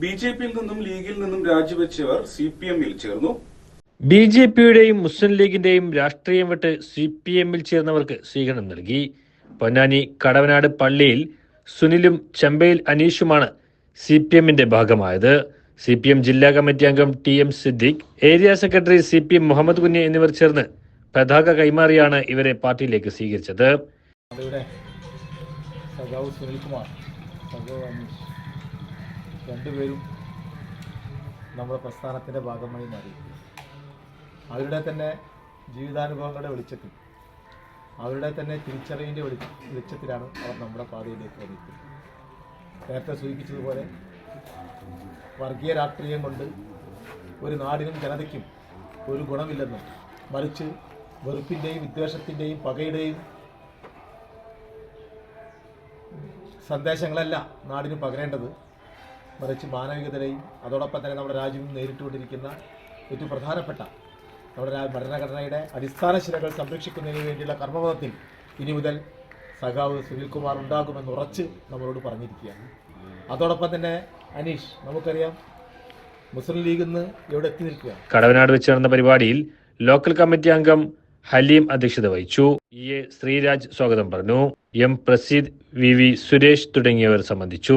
B J പിയിൽ നിന്നും ലീഗിൽ നിന്നും രാജിവെച്ചവർ സി പി എമ്മിൽ ചേർന്നു. ബി ജെ പിയുടെയും മുസ്ലിം ലീഗിന്റെയും രാഷ്ട്രീയം വിട്ട് സി പി എമ്മിൽ ചേർന്നവർക്ക് സ്വീകരണം നൽകി. പൊന്നാനി കടവനാട് പള്ളിയിൽ സുനിലും ചെമ്പയിൽ അനീഷുമാണ് സി പി എമ്മിന്റെ ഭാഗമായത്. സി പി എം ജില്ലാ കമ്മിറ്റി അംഗം T M Siddique area secretary C P M Muhammad Kunju എന്നിവർ ചേർന്ന് പതാക കൈമാറിയാണ് ഇവരെ പാർട്ടിയിലേക്ക് സ്വീകരിച്ചത് ഇവിടെ സഖാവ് സുനിൽകുമാർ സഖാവ് അനീഷ് രണ്ടുപേരും നമ്മുടെ പ്രസ്ഥാനത്തിന്റെ ഭാഗമായി മാറി. അവരുടെ തന്നെ ജീവിതാനുഭവങ്ങളുടെ വെളിച്ചത്തിൽ അവരുടെ തന്നെ തിരിച്ചറിവിന്റെ വെളി വെളിച്ചത്തിലാണ് അവർ നമ്മുടെ പാതയിലേക്ക് വന്നിരിക്കുന്നത്. നേരത്തെ സൂചിപ്പിച്ചതുപോലെ വർഗീയ രാഷ്ട്രീയം കൊണ്ട് ഒരു നാടിനും ജനതയ്ക്കും ഒരു ഗുണമില്ലെന്നും മറിച്ച് വെറുപ്പിന്റെയും വിദ്വേഷത്തിന്റെയും പകയുടെയും സന്ദേശങ്ങളല്ല നാടിന് പകരേണ്ടത് മറിച്ച് മാനവികതയും അതോടൊപ്പം തന്നെ നമ്മുടെ രാജ്യം നേരിട്ടുകൊണ്ടിരിക്കുന്ന ഏറ്റവും പ്രധാനപ്പെട്ട നമ്മുടെ ഭരണഘടനയുടെ അടിസ്ഥാന ശിലകൾ സംരക്ഷിക്കുന്നതിന് വേണ്ടിയുള്ള കർമ്മപഥത്തിൽ ഇനി മുതൽ സഖാവ് സുനിൽകുമാർ ഉണ്ടാകുമെന്ന് ഉറച്ച് നമ്മളോട് പറഞ്ഞിരിക്കുകയാണ്. അതോടൊപ്പം തന്നെ അനീഷ് നമുക്കറിയാം മുസ്ലിം ലീഗ് ഇന്ന് എവിടെ എത്തി നിൽക്കുക കടവനാട് വെച്ച് നടന്ന പരിപാടിയിൽ ലോക്കൽ കമ്മിറ്റി അംഗം ഹലീം അധ്യക്ഷത വഹിച്ചു. ഇ. എ. ശ്രീരാജ് സ്വാഗതം പറഞ്ഞു. M. Praseed V. V. Suresh തുടങ്ങിയവർ സംബന്ധിച്ചു.